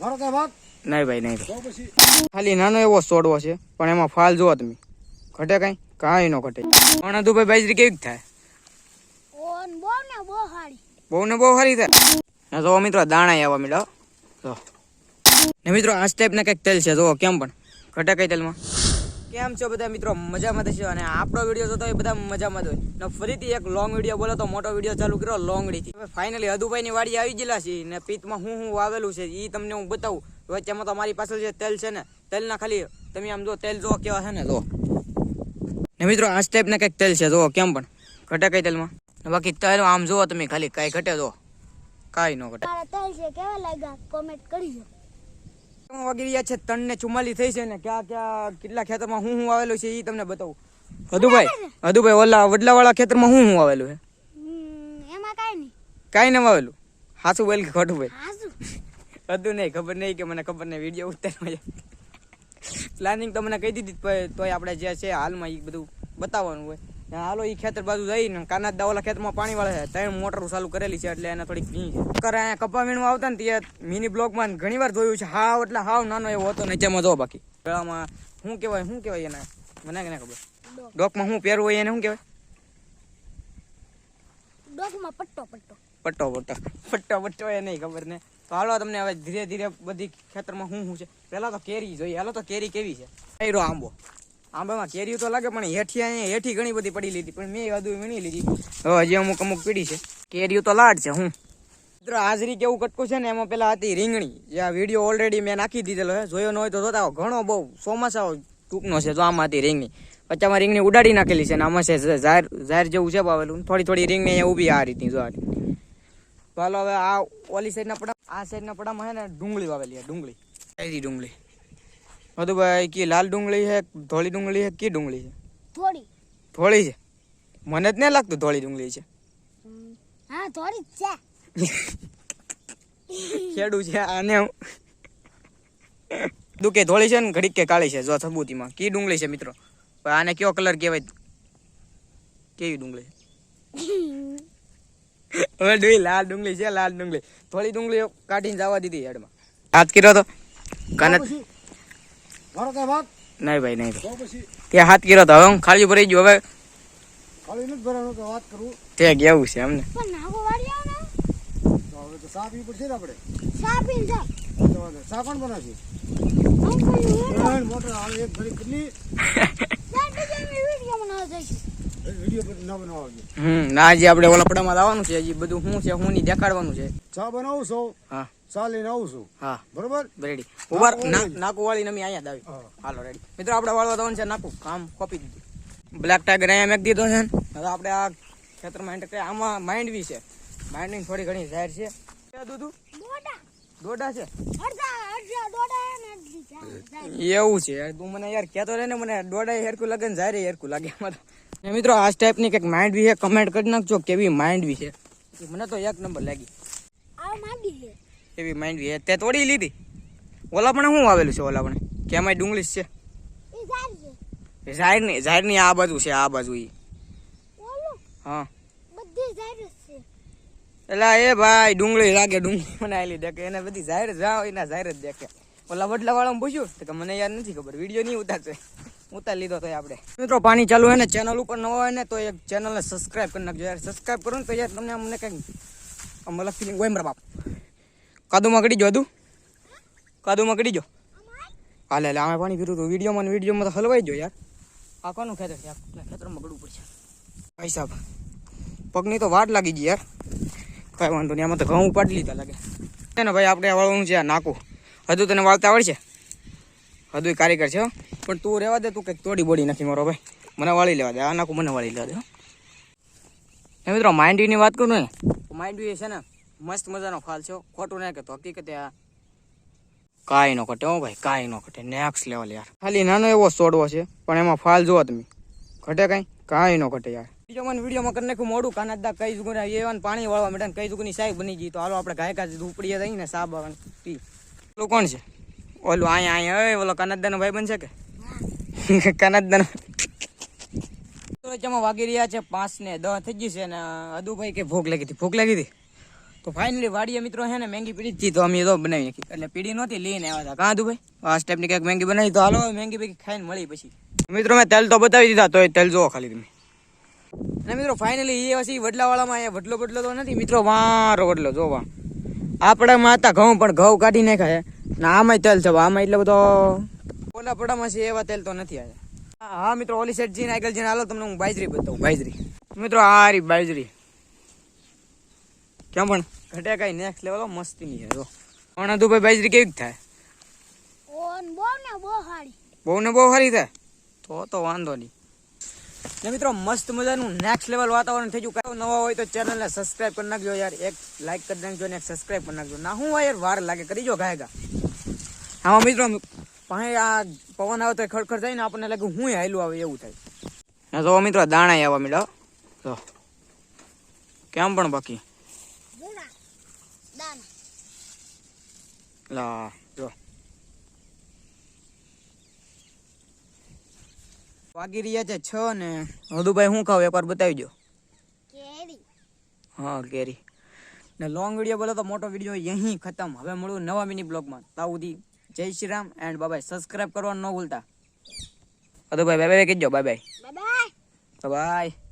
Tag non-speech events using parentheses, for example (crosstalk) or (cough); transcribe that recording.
નહીં ભાઈ નહીં ખાલી નાનો એવો સોડવો છે પણ એમાં ફાલ જોવો તમે. ઘટે કઈ? કાંઈ ન ઘટે. પણ હતું ભાઈ બાજરી કેવી થાય? બહુ ને બહુ હારી બહુ ને બહુ સારી થાય? ને જો મિત્રો દાણા આવવા મળ્યો જો ને મિત્રો આ સ્ટેપ ને કંઈક તેલ છે જો કેમ પણ? ઘટે કઈ તેલમાં કેમ છો બધા મિત્રો? મજામાં થશે અને આપણો વીડિયો જોતો હોય બધા મજામાં હોય. ને ફરીથી એક લોંગ વીડિયો બોલો તો મોટો વીડિયો ચાલુ કર્યો, લોંગડીથી. હવે ફાઇનલી હદુભાઈની વાડી આવી ગયેલા છે ને પીતમાં હું હું વાવેલું છે એ તમને હું બતાવું. વચ્ચેમાં તો મારી પાસે જે તેલ છે ને, તેલના ખાલી તમે આમ જો તેલ જો કેવા છે ને, જો. ને મિત્રો, આ ટાઈપના કંઈક તેલ છે, જો, કેમ પણ? ઘટે કઈ તેલમાં? બાકી તેલ આમ જુઓ તમે, ખાલી કાંઈ ઘટે, જો. કાંઈ ન ઘટે. તેલ છે, કેવા લાગ્યા? કોમેન્ટ કરજો વાગી રહ્યા છે ત્રણ ને ચુમ્માલી થઈ છે ને ક્યાં ક્યાં કેટલા ખેતરમાં હું હું આવેલું છે એ તમને બતાવું. હદુભાઈ હદુભાઈ ઓલા વડલાવાળા ખેતરમાં હું હું આવેલું છે? એમાં કાંઈ નહીં. કાઈ ન આવેલું. હાસું બોલ કે ખોટું ભાઈ હતું નહીં ખબર નહીં કે મને ખબર નહીં વીડિયો ઉતારવા પ્લાનિંગ તો મને કહી દીધી તોય આપણે જે છે હાલમાં એ બધું બતાવવાનું હોય. હાલો એ ખેતર બાજુ જઈને કાના દાવાલા ખેતરમાં પાણી વાળે છે. ત્રણ મોટર ચાલુ કરેલી છે એટલે એને થોડીક ભી છે. કરે અહીંયા કપા વીણવા આવતા ને ત્યાં મિની બ્લોકમાં ઘણી વાર જોયું છે. હાવ એટલે હાવ નાનો એવો હતો નીચેમાં જો બાકી. ગળામાં શું કહેવાય શું કહેવાય એને? મને કે ખબર. ડોકમાં શું પહેરવું હોય એને શું કહેવાય? ડોકમાં પટ્ટો પટ્ટો. પટ્ટો પટ્ટો. પટ્ટો પટ્ટો એ નહીં ખબર ને. તો હાલો તમને હવે ધીરે ધીરે બધી ખેતરમાં શું શું છે. પહેલા તો કેરી જોઈએ. હાલો તો કેરી કેવી છે? આયરો આંબો. આંબામાં કેરીઓ તો લાગે, પણ હેઠી અહીંયા હેઠી ઘણી બધી પડી લીધી. પણ મેં હજુ વીણી લીધી. હજી અમુક અમુક પીડી છે. કેરીઓ તો લાડ છે, હું. મિત્રો, હાજરી કેવું કટકું છે ને, એમાં પેલા હતી રીંગણી. જે આ વીડિયો ઓલરેડી મેં નાખી દીધેલો છે જોયો ન હોય તો જોતા ઘણો બહુ ચોમાસાઓ ટૂંકનો છે, જો આમાં હતી રીંગણી. વચ્ચામાં રીંગણી ઉડાડી નાખેલી છે ને, આમાં છે ઝાર ઝાર જેવું છે પાવેલું થોડી થોડી રીંગણી અહીંયા ઊભી આ રીતની જો ચાલો. હવે આ ઓલી સાઈડના પડા આ સાઈડના પડામાં છે ને, ડુંગળી વાવેલી ડુંગળી. ડુંગળી? બધું ભાઈ કી લાલ ડુંગળી છે ધોળી ડુંગળી છે કી ડુંગળી છે? થોડી ધોળી છે? મને જ નહીં લાગતું ધોળી ડુંગળી છે. હા થોડી છે. ખેડું છે આને હું દુકે ધોળી છે ને ઘડીક કે કાળી છે જો સબૂતીમાં. કી ડુંગળી છે મિત્રો? પણ આને કયો કલર કહેવાય? કેવી ડુંગળી? હવે ડુઈ લાલ ડુંગળી છે લાલ ડુંગળી. થોડી ડુંગળી કાઢીને જવા દીધી હેડમાં. હાથ કર્યો તો? તો કને પછી મારો કઈ ભાગ નહીં ભાઈ નહીં ભાઈ. પછી? તે હાથ કર્યો તો હવે હું ખાલી ભરાઈ ગયો હવે ખાલી નથી ભરવાનું તો વાત કરું. તે કેવું છે અમને પણ નાગો વાળી આવે ને. તો હવે તો સા પીવી પડશે ને આપણે? સાપ પીને જા. તો વાંધો. સા કોણ બનાવશે? મોટર હાલે એક ઘડી કેટલી વીડિયો બનાવવા જઈશું. વીડિયો ન બનાવવા હમ ના હજી આપણે ઓલા પડામાં લાવવાનું છે હજી બધું શું છે શું નહીં દેખાડવાનું છે. ચા બનાવું છો. હા. ચા લઈને આવું છું. હા. બરોબર? રેડી ઊભા નાકુ વાળી. નમી અહીંયા આવી. હાલો રેડી મિત્રો આપણે વાળવા દવાનું છે નાકુ કામ કોપી દીધું. બ્લેક ટાઈગર અહીંયા મેક દીધો છે ને. હવે આપણે આ ખેતરમાં એન્ટર આમાં બી છે. માઇન્ડિંગ થોડી ઘણી ઝાડ છે. દૂધું? દોડા. છે? જાય. એવું છે. તું મને યાર કહેતો રહે ને મને દોડા હેરકું લાગે ને ઝારે હેરકું લાગે એમાં તો. મિત્રો આ ટાઈપની કંઈક માંડવી છે. કમેન્ટ કરી નાખજો કેવી માંડવી છે. મને તો એક નંબર લાગી. આ માંડી છે. એવી માંડવી. તે તોડી લીધી. ઓલા પણ શું આવેલું છે ઓલા પણ કે એમાં ડુંગળી છે. ઝાડની ઝાડની આ બાજુ છે આ બાજુ ઈ. હા. એટલે એ ભાઈ ડુંગળી લાગે ડુંગળી મને આલી દેખે. એને બધી ઝાડ હોય એના ઝાડ જ દેખે. ઓલા વડલા વાળા પૂછ્યું કે મને યાર નથી ખબર. વીડિયો નહીં ઉતારશે. ઉતાર લીધો તો આપણે. મિત્રો પાણી ચાલુ હોય ને ચેનલ ઉપર ન હોય ને તો એક ચેનલને સબસ્ક્રાઇબ કરી નાખજો. યાર સબસ્ક્રાઇબ કરો ને તો યાર તમને અમને કંઈક અલગ ફિલિંગ હોય મારા બાપ કાદુમાં કડી જો દું કાદુમાં કડી જો. હાલે એટલે અમે પાણી પીરું હતું વિડીયોમાં વીડિયો વિડીયોમાં તો હલવાઈ જો યાર. આ કોનું ખેતર છે? ખેતર ખેતરમાં ગળવું પડશે? ભાઈ સાહેબ પગની તો વાટ લાગી ગઈ યાર. કઈ વાંધો નહીં આમાં તો ઘઉં ઉપાડી લીધા લાગે. ને ભાઈ આપણે વાળવાનું છે આ નાકું. હજુ તને વાળતા આવડશે? હજુ કારીગર છે હો. પણ તું રહેવા દે તું કંઈક તોડી બોડી નથી મારો ભાઈ. મને વાળી લેવા દે આ નાખું મને વાળી લેવા દે એ મિત્રો માંડવીની વાત કરું ને તો એ છે ને મસ્ત મજાનો ફાલ છો ખોટું ના કહેતો, હકીકતે આ કાંઈ નો કટે હો ભાઈ, કાંઈ નો ખટે નેક્સ્ટ લેવલ યાર. ખાલી નાનો એવો છોડવો છે, પણ એમાં ફાલ જુઓ તમે. ઘટે કાંઈ? કાંઈ નો ઘટે યાર. બીજો મને વિડીયોમાં કરી નાખ્યું મોડું કાનાદા કઈ જુગુને એવાને પાણી વાળવા માટે કઈ જુગુની સાહેબ બની ગઈ. તો હાલો આપણે ગાયકા ઉપડીએ જઈએ ને સાબ પી. ઓલું કોણ છે? ઓલું અહીંયા અહીંયા ઓલો કાનાદાનો ભાઈ બનશે કે? (laughs) કાનાદાનો વચ્ચેમાં વાગી રહ્યા છે પાંચ ને દવા થઈ ગઈ છે ને, અદુભાઈ કે ભૂખ લાગી હતી? ભૂખ લાગી હતી? તો ફાઇનલી વાડીએ મિત્રો છે ને મેંગી પીડી હતી તો અમે તો બનાવી નાખી. એટલે પીડી નહોતી, લઈને આવ્યા હતા. કાં ભાઈ? આ સ્ટેપની કંઈક મેંગી બનાવી, તો હાલો મેંગી પૈકી ખાઈને મળી પછી. મિત્રો, મેં તેલ તો બતાવી દીધા તો એ તેલ જોવો ખાલી તમે. અને મિત્રો ફાઇનલી એ પછી વડલાવાળામાં અહીંયા વડલો બદલો તો નથી, મિત્રો, વારો વડલો જોવા આપણામાં હતા ઘઉં પણ ઘઉં કાઢી નાખ્યા છે. ને આમાંય તેલ છે આમાં એટલે બધો ઓલા પડામાં છે, એવા તેલ તો નથી આવ્યા. હા મિત્રો, ઓલી સાઈડ જઈને આગળ જઈને હાલો, તમને હું બાજરી બતાવું, બાજરી. મિત્રો, આ રી બાજરી. કેમ પણ ઘટે કઈ નેક્સ્ટ લેવલ મસ્તીની છે જો. પણ ભાઈ બાજરી કેવી થાય? બહુ ને બહુ સારી બહુ ને બહુ સારી થાય? તો તો વાંધો નહીં. ને મિત્રો મસ્ત મજાનું નેક્સ્ટ લેવલ વાતાવરણ થઈ ગયું. કાંઈ નવા હોય તો ચેનલને સબસ્ક્રાઇબ કરી નાખજો યાર. એક લાઇક કરી નાખજો ને એક સબસ્ક્રાઇબ કરી નાખજો. ના હું યાર વાર લાગે. કરી જો ગાયગા. હા મિત્રો પાસે આ પવન આવે તો ખડખડ થાય ને આપણને લાગે હું હાયલું આવે એવું થાય. ને તો મિત્રો દાણા આવવા મીડા તો કેમ પણ બાકી? લા જો વાગી રહ્યા છે છ ને હદુભાઈ શું ખાવ? એકવાર બતાવી દો કેરી. હા કેરી. ને લોંગ વીડિયો બોલો તો મોટો વીડિયો અહીં ખતમ. હવે મળું નવા મિની બ્લોગમાં સુધી Jai Shri Ram and bye subscribe કરવાનું ન ભૂલતા. હદુભાઈ બાય બાય કહેજો. Bye bye bye bye